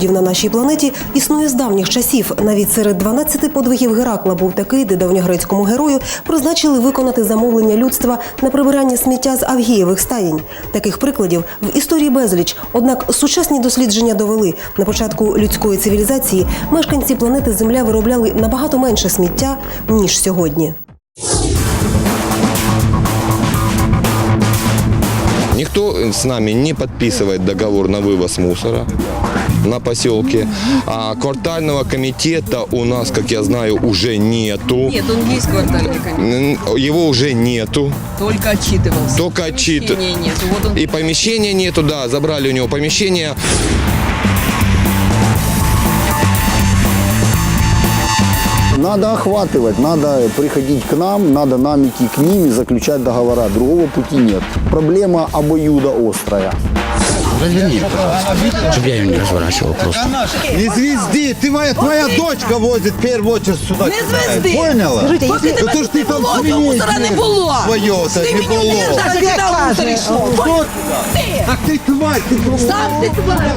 відходів на нашій планеті існує з давніх часів. Навіть серед 12 подвигів Геракла був такий, де давньогрецькому герою призначили виконати замовлення людства на прибирання сміття з авгієвих стаєнь. Таких прикладів в історії безліч. Однак сучасні дослідження довели на початку людської цивілізації мешканці планети Земля виробляли набагато менше сміття ніж сьогодні. Никто с нами не подписывает договор на вывоз мусора на поселке. А квартального комитета у нас, как я знаю, уже нету. Нет, он есть квартальный комитет. Его уже нету. Только отчитывался. Только отчит- Помещения нет. Вот он И помещения нету, да, забрали у него помещение. Надо охватывать, надо приходить к нам, надо нам идти к ним и заключать договора. Другого пути нет. Проблема обоюдо Разверни, пожалуйста, чтобы я ее не разворачивал просто. Не звезди, ты моя, твоя дочка возит в первую очередь сюда. Не звезди! Поняла? Скажите, Ну, тебе то ж не ти там було, свиней мусора не їш. було. Твоє це Ти не мені було. не я туди мусор йшов. Так ти тварь, ти Сам ти тварь.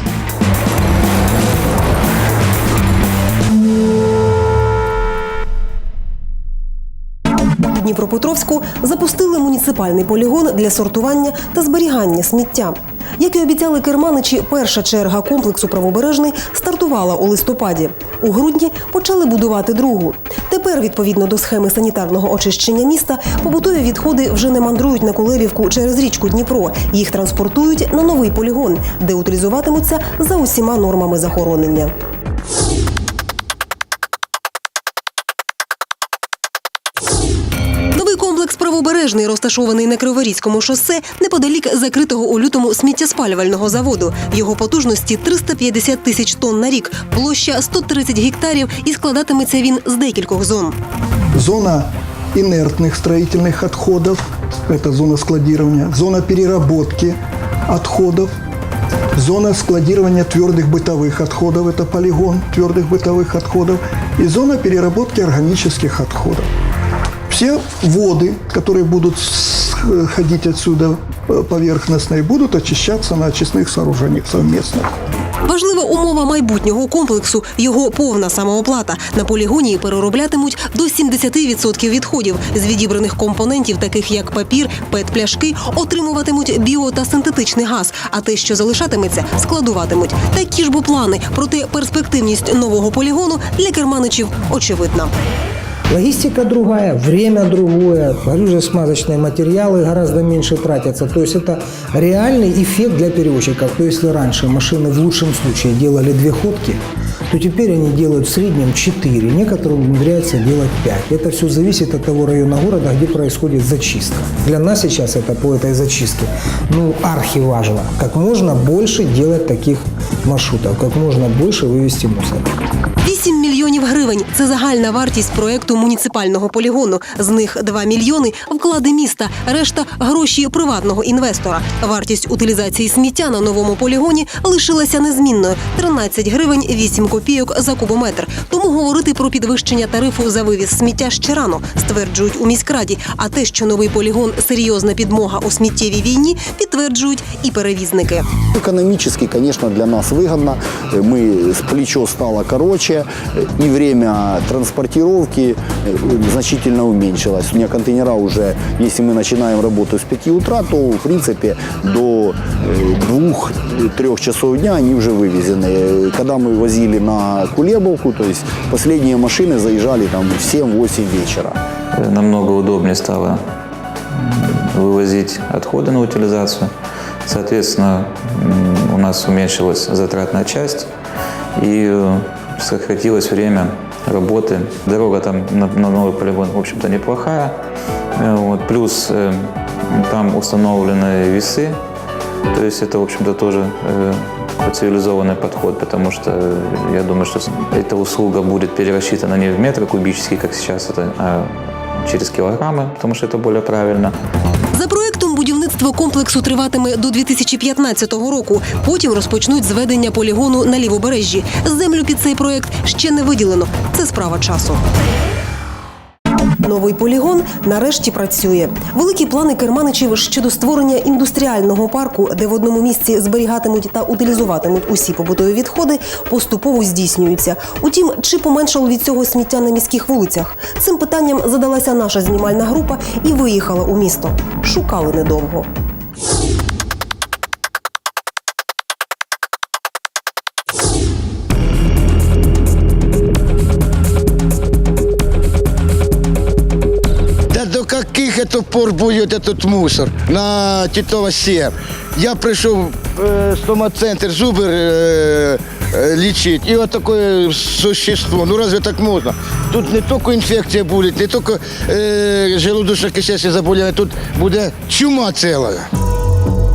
Дніпропетровську запустили муніципальний полігон для сортування та зберігання сміття. Як і обіцяли керманичі, перша черга комплексу правобережний стартувала у листопаді. У грудні почали будувати другу. Тепер, відповідно до схеми санітарного очищення міста, побутові відходи вже не мандрують на Колевівку через річку Дніпро. Їх транспортують на новий полігон, де утилізуватимуться за усіма нормами захоронення. комплекс правобережний розташований на Криворізькому шосе неподалік закритого у лютому сміттєспалювального заводу. Його потужності 350 тисяч тонн на рік, площа 130 гектарів і складатиметься він з декількох зон. зона инертных строительных отходов, это зона складирования, зона переработки отходов, зона складирования твердых бытовых отходов, это полигон твердых бытовых отходов, и зона переработки органических отходов. Все воды, которые будут сходить отсюда э, поверхностные, будут очищаться на очистных сооружениях совместных. Важлива умова майбутнього комплексу його повна самооплата. На полігоні перероблятимуть до 70% відходів з відібраних компонентів, таких як папір, пет-пляшки, отримуватимуть біо та синтетичний газ. А те, що залишатиметься, складуватимуть. Такі ж бо плани. Проте перспективність нового полігону для керманичів очевидна. Логистика другая, время другое, горюче-смазочные материалы гораздо меньше тратятся. То есть это реальный эффект для перевозчиков. То если раньше машины в лучшем случае делали две ходки, то теперь они делают в среднем 4, некоторые умудряются делать 5. Это все зависит от того района города, где происходит зачистка. Для нас сейчас это по этой зачистке, ну, архиважно. Как можно больше делать таких маршрутов, как можно больше вывести мусор. 8 мільйонів гривень це загальна вартість проекту муніципального полігону. З них 2 мільйони вклади міста, решта гроші приватного інвестора. Вартість утилізації сміття на новому полігоні лишилася незмінною 13 гривень 8 копійок за кубометр. Тому говорити про підвищення тарифу за вивіз сміття ще рано, стверджують у міськраді. А те, що новий полігон серйозна підмога у сміттєвій війні, підтверджують і перевізники. Экономически, конечно, для нас выгодно. Мы, плечо стало короче, И время транспортировки э, значительно уменьшилось. У меня контейнера уже, если мы начинаем работу с 5 утра, то, в принципе, до 2-3 часов дня они уже вывезены. Э, Когда мы возили на Кулебовку, то есть последние машины заезжали там в 7-8 вечера. намного удобнее стало вывозить отходы на утилизацию. Соответственно, у нас уменьшилась затратная часть и э, сократилось время работы. Дорога там на, на новый полигон, в общем-то, неплохая. Э, Вот. Плюс э, там установлены весы, то есть это, в общем-то, тоже э, цивилизованный подход, потому что э, я думаю, что эта услуга будет перерасчитана не в метры кубические, как сейчас, это, а через килограммы, потому что это более правильно. За проектом будівництво комплексу триватиме до 2015 року. Потім розпочнуть зведення полігону на лівобережжі. Землю під цей проект ще не виділено. Це справа часу. Новий полігон нарешті працює. Великі плани керманичів щодо створення індустріального парку, де в одному місці зберігатимуть та утилізуватимуть усі побутові відходи, поступово здійснюються. Утім, чи поменшало від цього сміття на міських вулицях? Цим питанням задалася наша знімальна група і виїхала у місто. Шукали недовго. каких это пор будет этот мусор на Титова 7? Я пришел в стоматцентр зубы э, э, лечить, и вот такое существо. Ну разве так можно? Тут не только инфекция будет, не только э, желудочно-кишечное заболевание, тут будет чума целая.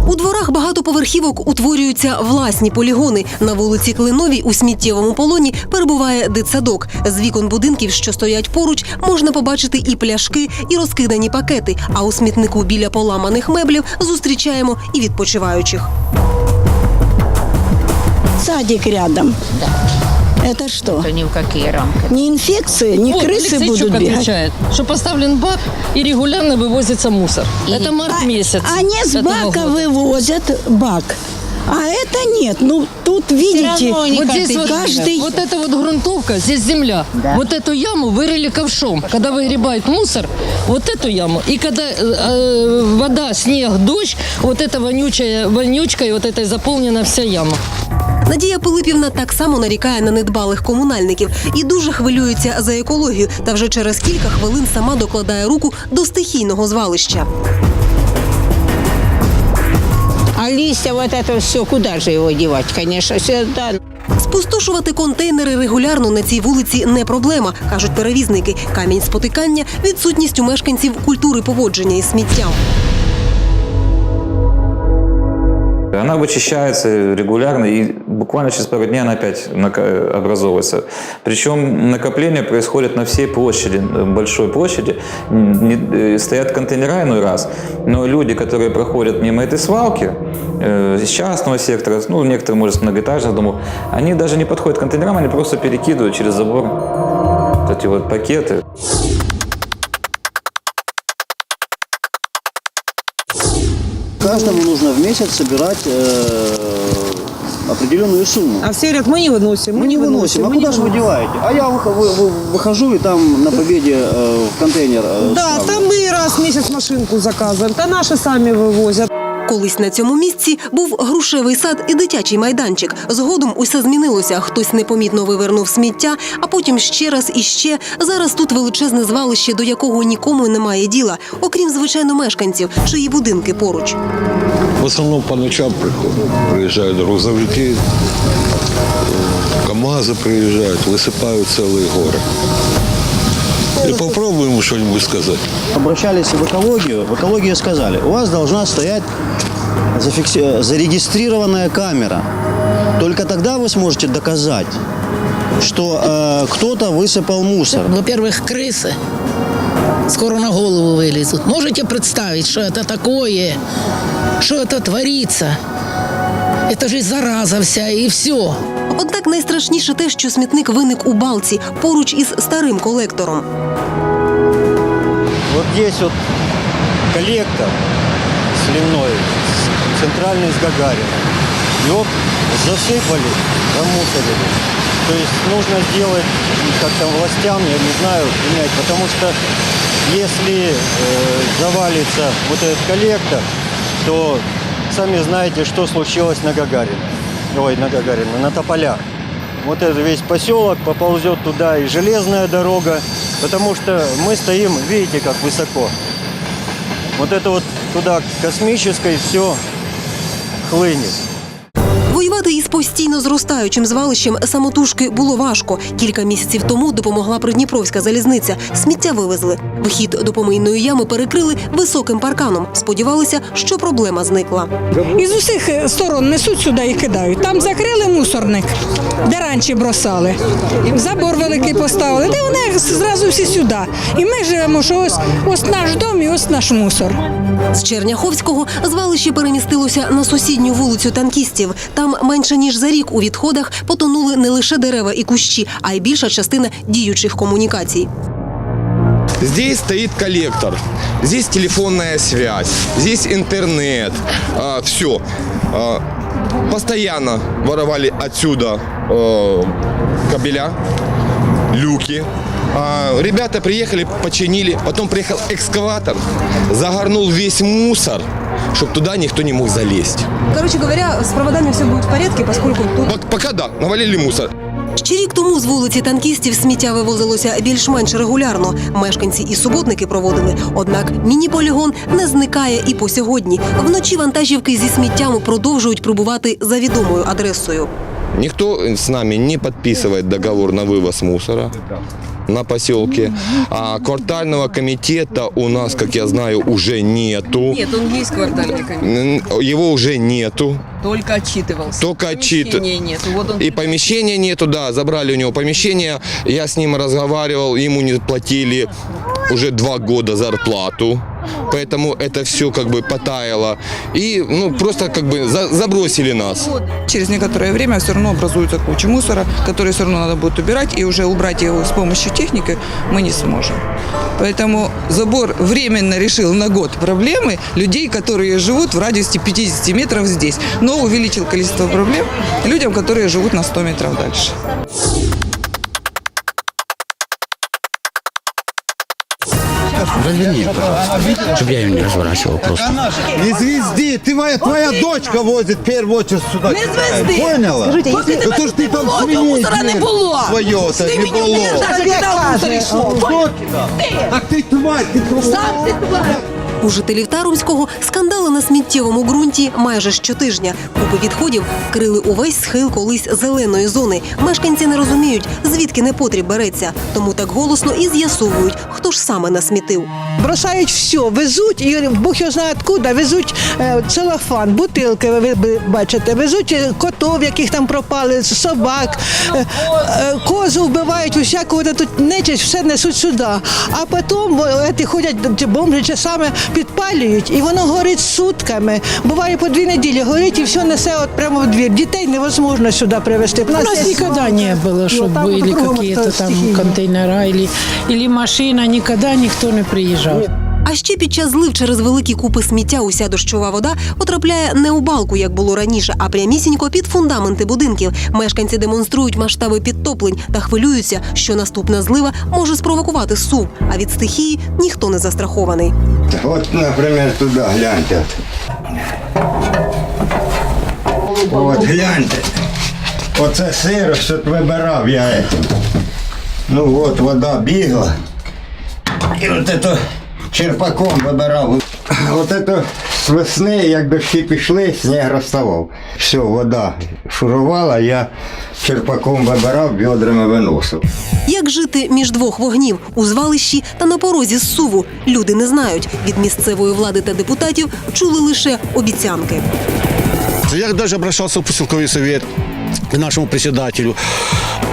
У дворах багатоповерхівок утворюються власні полігони. На вулиці Клиновій у сміттєвому полоні перебуває дитсадок. З вікон будинків, що стоять поруч, можна побачити і пляшки, і розкидані пакети. А у смітнику біля поламаних меблів зустрічаємо і відпочиваючих. Садик рядом. Это что? Это ни в какие рамки. Не инфекции, не Вот, крысы Алексей будут Чук бегать. отвечает, что поставлен бак и регулярно вывозится мусор. Это март месяц. Они с этого бака года. вывозят бак. А это нет. Ну, тут видите, Вот здесь вот, каждый... вот эта вот грунтовка, здесь земля. Вот эту яму вырыли ковшом. Когда выгребают мусор, вот эту яму. И когда э, э, вода, снег, дождь, вот эта вонючая, вонючка, вот этой заполнена вся яма. Надія Пилипівна так само нарікає на недбалих комунальників і дуже хвилюється за екологію. Та вже через кілька хвилин сама докладає руку до стихійного звалища. А листья вот это все, куда же его девать? Конечно, сюда. Спустошувати контейнери регулярно на цій вулиці не проблема, кажуть перевізники. Камінь спотикання відсутність у мешканців культури поводження із сміттям. Она вычищается регулярно, и буквально через пару дней она опять нака- образовывается. Причем накопление происходит на всей площади, э, большой площади. Э, стоят контейнера иной раз, но люди, которые проходят мимо этой свалки, э, из частного сектора, ну, некоторые, может, многоэтажных домов, они даже не подходят к контейнерам, они просто перекидывают через забор эти вот пакеты. Каждому нужно в месяц собирать э, определенную сумму. А все говорят, мы не выносим, Мы не выносим. А куда же вы деваете? А я выхо- вы- вы- выхожу и там на победе э, в контейнер э, Да, ставлю. там мы раз в месяц машинку заказываем, то наши сами вывозят. Колись на цьому місці був грушевий сад і дитячий майданчик. Згодом усе змінилося. Хтось непомітно вивернув сміття, а потім ще раз і ще. Зараз тут величезне звалище, до якого нікому немає діла, окрім звичайно мешканців, чиї будинки поруч. В основном по ночам приходят. Приезжают грузовики, э, КАМАЗы приезжают, высыпают целые горы. И попробуем что-нибудь сказать. Обращались в экологию. В экологии сказали, у вас должна стоять зафикси- зарегистрированная камера. Только тогда вы сможете доказать, что э, кто-то высыпал мусор. Во-первых, крысы скоро на голову вылезут. Можете представить, что это такое? Что это творится? Это же зараза вся и все. Однак найстрашніше те, що смітник виник у балці поруч із старим колектором. Вот здесь вот коллектор сливной, с- центральный с Гагарина. Его засыпали, замусорили. То есть нужно сделать как-то властям, я не знаю, принять, потому что если э, завалится вот этот коллектор, то сами знаете, что случилось на Гагарина. Ой, на Гагарина, на Тополях. Вот этот весь поселок поползет туда и железная дорога, потому что мы стоим, видите, как высоко. Вот это вот туда космической все хлынет. Воювати із постійно зростаючим звалищем самотужки було важко. Кілька місяців тому допомогла Придніпровська залізниця. Сміття вивезли. Вхід до помийної ями перекрили високим парканом. Сподівалися, що проблема зникла. Із усіх сторон несуть сюди і кидають. Там закрили мусорник, де раніше бросали. Забор великий поставили, де вони зразу всі сюди. І ми живемо, що ось, ось наш дом і ось наш мусор. З Черняховського звалище перемістилося на сусідню вулицю танкістів. Там менше ніж за рік у відходах потонули не лише дерева і кущі, а й більша частина діючих комунікацій. Здесь стоит коллектор, здесь телефонная связь, здесь интернет, все. постоянно воровали отсюда э, кабеля, люки. А, ребята приехали, починили, потом приехал экскаватор, загорнул весь мусор, чтобы туда никто не мог залезть. Короче говоря, с проводами все будет в порядке, поскольку тут Вот пока да, навалили мусор. Ще рік тому з вулиці танкістів сміття вивозилося більш-менш регулярно. Мешканці і суботники проводили. Однак міні-полігон не зникає і по сьогодні. Вночі вантажівки зі сміттям продовжують прибувати за відомою адресою. Никто с нами не подписывает договор на вывоз мусора На поселке. А квартального комитета у нас, как я знаю, уже нету. Нет, он есть квартальный комитет, Его уже нету. только отчитывался. Только отчит- Помещения нет. Вот он И помещения нету, да, забрали у него помещение. Я с ним разговаривал, ему не платили уже два года зарплату. Поэтому это все как бы потаяло. И ну просто как бы за- забросили нас. Через некоторое время все равно образуется куча мусора, который все равно надо будет убирать, и уже убрать его с помощью техники мы не сможем. Поэтому забор временно решил на год проблемы людей, которые живут в радиусе 50 метров здесь, но увеличил количество проблем людям, которые живут на 100 метров дальше. Разверни, пожалуйста, чтобы я ее не разворачивал просто. Не звезди, ты моя, твоя дочка возит в первую очередь сюда. Не звезди. Поняла? Скажите, если... Ну, то что ты там свиней не було. Своє, це не було. Так ти тварь, ти тварь. У жителів Тарумського скандали на сміттєвому ґрунті майже щотижня. Купи відходів вкрили увесь схил колись зеленої зони. Мешканці не розуміють, звідки непотріб береться, тому так голосно і з'ясовують, хто ж саме насмітив. Бросають все, везуть, і Бог його знає откуда, везуть е, целофан, бутилки, ви, бачите, везуть е, котов, яких там пропали, собак, е, козу вбивають, усяку тут нечисть, все несуть сюди. А потім е, ходять бомжі часами підпалюють, і воно горить сутками. Буває по дві неділі горить і все несе от прямо в двір. Дітей невозможно сюди привезти. У нас є никогда свалка. не было, Ну, чтобы там были кругом какие-то это там стихийно. контейнера или, или машина, никогда никто не приезжал. А ще під час злив через великі купи сміття уся дощова вода потрапляє не у балку, як було раніше, а прямісінько під фундаменти будинків. Мешканці демонструють масштаби підтоплень та хвилюються, що наступна злива може спровокувати сув. А від стихії ніхто не застрахований. От, наприклад, туди гляньте. От гляньте. Оце сиро, що вибирав я этим. Ну от вода бігла. І от це черпаком вибирав. От це з весни, як дощі пішли, сніг розставав. Все, вода шурувала, я черпаком вибирав, бедрами виносив. Як жити між двох вогнів у звалищі та на порозі з суву? Люди не знають. Від місцевої влади та депутатів чули лише обіцянки. Я даже обращался в поселковый совет нашему председателю.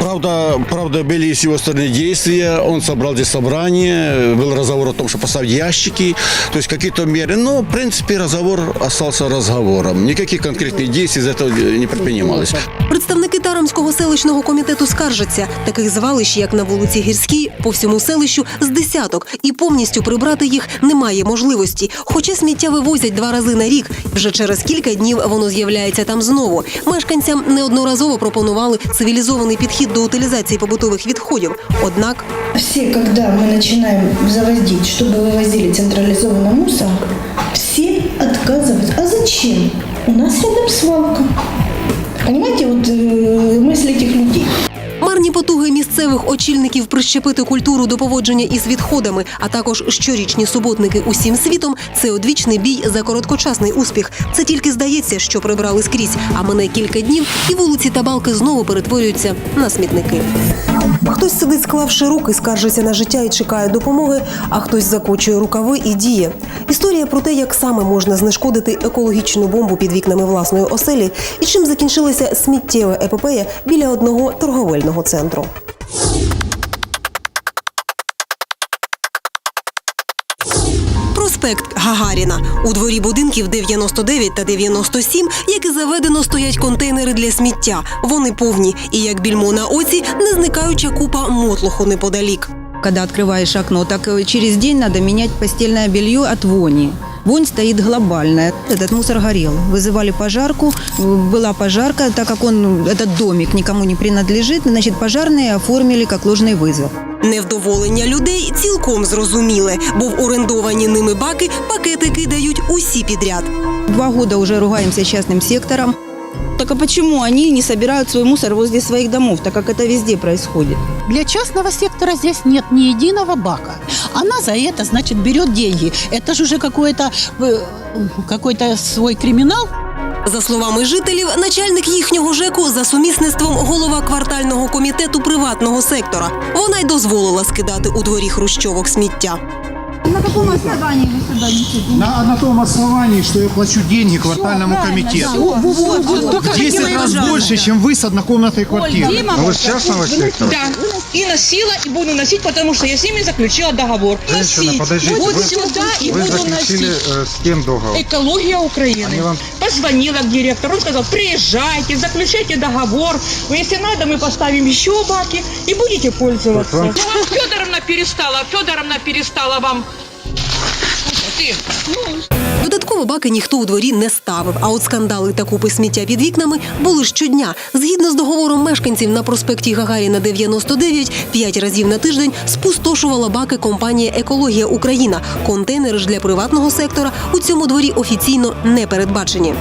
Правда, правда, были с его стороны действия. Он собрал здесь собрание, был разговор о том, что поставить ящики, то есть какие-то меры. Но, в принципе, разговор остался разговором. Никаких конкретных действий из этого не предпринималось. Представники Тарамського селищного комітету скаржаться. Таких звалищ, як на вулиці Гірській, по всьому селищу з десяток, і повністю прибрати їх немає можливості. Хоча сміття вивозять два рази на рік. Вже через кілька днів воно з'являється там знову. Мешканцям неодноразово пропонували цивілізований підхід до утилізації побутових відходів. Однак Все, когда мы начинаем завозить, чтобы вывозили централизованный мусор, все отказываются. А зачем? У нас рядом свалка. Понимаете, вот э, мысли этих людей. Марні потуги місцевих очільників прищепити культуру до поводження із відходами, а також щорічні суботники усім світом це одвічний бій за короткочасний успіх. Це тільки здається, що прибрали скрізь. А мине кілька днів, і вулиці та балки знову перетворюються на смітники. Хтось сидить, склавши руки, скаржиться на життя і чекає допомоги, а хтось закочує рукави і діє. Історія про те, як саме можна знешкодити екологічну бомбу під вікнами власної оселі, і чим закінчилася сміттєва епопея біля одного торговельного центру. Проспект Гагаріна. У дворі будинків 99 та 97, як і заведено, стоять контейнери для сміття. Вони повні, і як більмо на оці, не зникаюча купа мотлоху неподалік. Когда открываешь окно, так через день надо менять постельное белье от вони. Вонь стоит глобальная. Этот мусор горел. Вызывали пожарку. Э, Была пожарка, так как он, этот домик никому не принадлежит, значит, пожарные оформили как ложный вызов. Невдоволення людей цілком зрозуміле, бо в орендовані ними баки пакети кидають усі підряд. Два года уже ругаемся частным сектором. Так а почему они не собирают свой мусор возле своих домов, так как это везде происходит? Для частного сектора здесь нет ни единого бака. Она за это, значит, берет деньги. Это же уже какой-то э, какой-то свой криминал. За словами жителів, начальник їхнього ЖЕКу за сумісництвом голова квартального комітету приватного сектора. Вона й дозволила скидати у дворі хрущовок сміття. На, на том основании, что я плачу деньги квартальному комитету. В 10 раз больше, чем вы с однокомнатной квартиры. Вы с частного сектора? Да. И носила, и буду носить, потому что я с ними заключила договор. Женщина, Носить. подождите, Вот вы- сюда и Вы буду заключили носить. э, с кем договор? Экология Украины. Они вам- Позвонила к директору, он сказал, приезжайте, заключайте договор. Если надо, мы поставим еще баки и будете пользоваться. Ну, а Федоровна перестала, Федоровна перестала вам... Ты, ну, Додатково баки ніхто у дворі не ставив. А от скандали та купи сміття під вікнами були щодня. Згідно з договором мешканців на проспекті Гагаріна 99, п'ять разів на тиждень спустошувала баки компанія Екологія Україна. Контейнери ж для приватного сектора у цьому дворі офіційно не передбачені.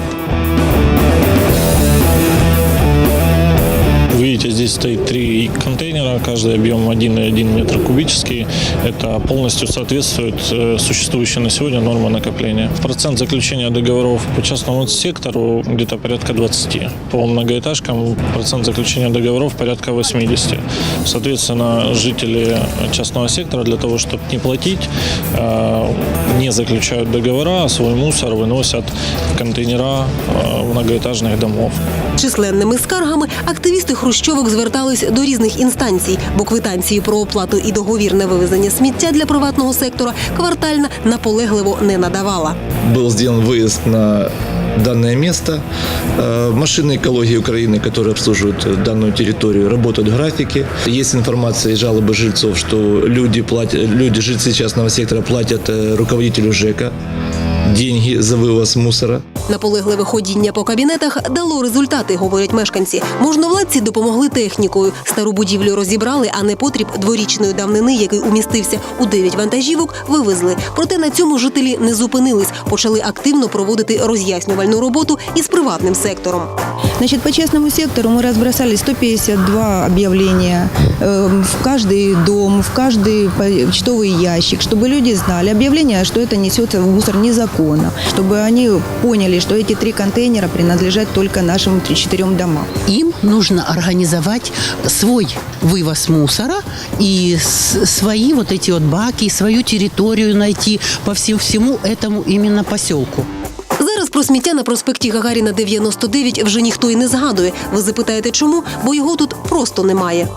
Видите, здесь стоит три контейнера, каждый объем 1,1 метр кубический. Это полностью соответствует э, существующей на сегодня норма накопления. Процент заключения договоров по частному сектору где-то порядка 20. По многоэтажкам процент заключения договоров порядка 80. Соответственно, жители частного сектора для того, чтобы не платить, э, не заключают договора, а свой мусор выносят в контейнера э, многоэтажных домов. Численними скаргами активісти хрущовок звертались до різних інстанцій, бо квитанції про оплату і договір на вивезення сміття для приватного сектора квартальна наполегливо не надавала. был сделан выезд на данное место. Э, Машины экологии Украины, которые обслуживают э, данную территорию, работают в графике. Есть информация и жалобы жильцов, что люди, платят, люди жильцы частного сектора платят э, руководителю ЖЭКа деньги за вывоз мусора. Наполегливе ходіння по кабінетах дало результати, говорять мешканці. Можновладці допомогли технікою. Стару будівлю розібрали, а непотріб дворічної давнини, який умістився у дев'ять вантажівок, вивезли. Проте на цьому жителі не зупинились. Почали активно проводити роз'яснювальну роботу із приватним сектором. Значит, по частному сектору мы разбросали 152 объявления э, в каждый дом, в каждый почтовый ящик, чтобы люди знали объявление, что это несется в мусор незаконно, чтобы они поняли, что эти три контейнера принадлежат только нашим четырем домам. Им нужно организовать свой вывоз мусора и с- свои вот эти вот баки, свою территорию найти по всему, всему этому именно поселку. Зараз про сміття на проспекті Гагаріна 99 вже ніхто і не згадує. Ви запитаєте, чому? Бо його тут просто немає.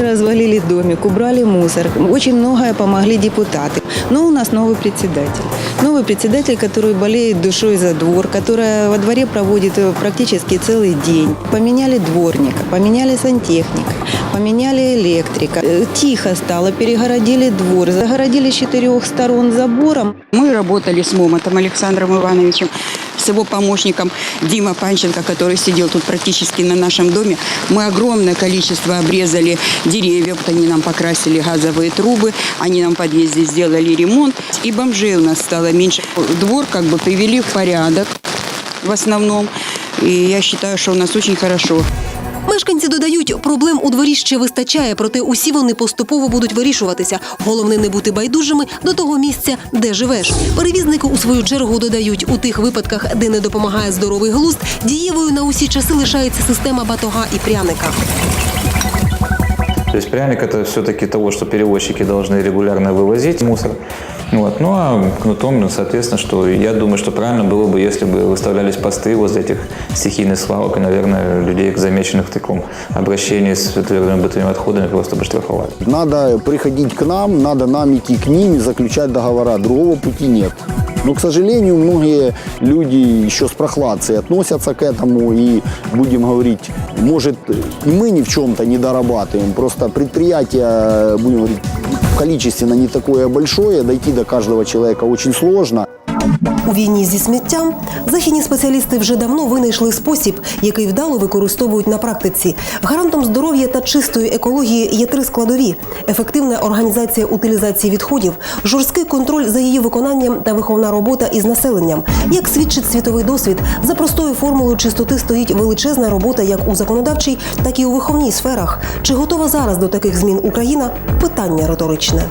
Развалили домик, убрали мусор. Очень многое помогли депутаты. Но у нас новый председатель. Новый председатель, который болеет душой за двор, которая во дворе проводит э, практически целый день. Поменяли дворника, поменяли сантехника, поменяли электрика. Э, Тихо стало, перегородили двор, загородили с четырех сторон забором. Мы работали с Момотом Александром Ивановичем, с его помощником Дима Панченко, который сидел тут практически на нашем доме. Мы огромное количество обрезали деревьев, вот они нам покрасили газовые трубы, они нам в подъезде сделали ремонт, и бомжей у нас стало меньше. Двор как бы привели в порядок в основном, и я считаю, что у нас очень хорошо. Мешканці додають, проблем у дворі ще вистачає, проте усі вони поступово будуть вирішуватися. Головне не бути байдужими до того місця, де живеш. Перевізники у свою чергу додають у тих випадках, де не допомагає здоровий глузд, дієвою на усі часи лишається система батога і пряника. То есть пряник это все-таки того, что перевозчики должны регулярно вывозить мусор. Вот. Ну а кнутом, ну, соответственно, что я думаю, что правильно было бы, если бы выставлялись посты возле этих стихийных свалок, и, наверное, людей, замеченных в таком обращении с твердыми бытовыми отходами, просто бы штрафовали. Надо приходить к нам, надо нам идти к ним и заключать договора. Другого пути нет. Но, к сожалению, многие люди еще с прохладцей относятся к этому. И будем говорить, может, и мы ни в чем-то не дорабатываем. Просто предприятие, будем говорить, количественно не такое большое, дойти до каждого человека очень сложно. У війні зі сміттям західні спеціалісти вже давно винайшли спосіб, який вдало використовують на практиці. Гарантом здоров'я та чистої екології є три складові: ефективна організація утилізації відходів, жорсткий контроль за її виконанням та виховна робота із населенням. Як свідчить світовий досвід, за простою формулою чистоти стоїть величезна робота як у законодавчій, так і у виховній сферах. Чи готова зараз до таких змін Україна? Питання риторичне.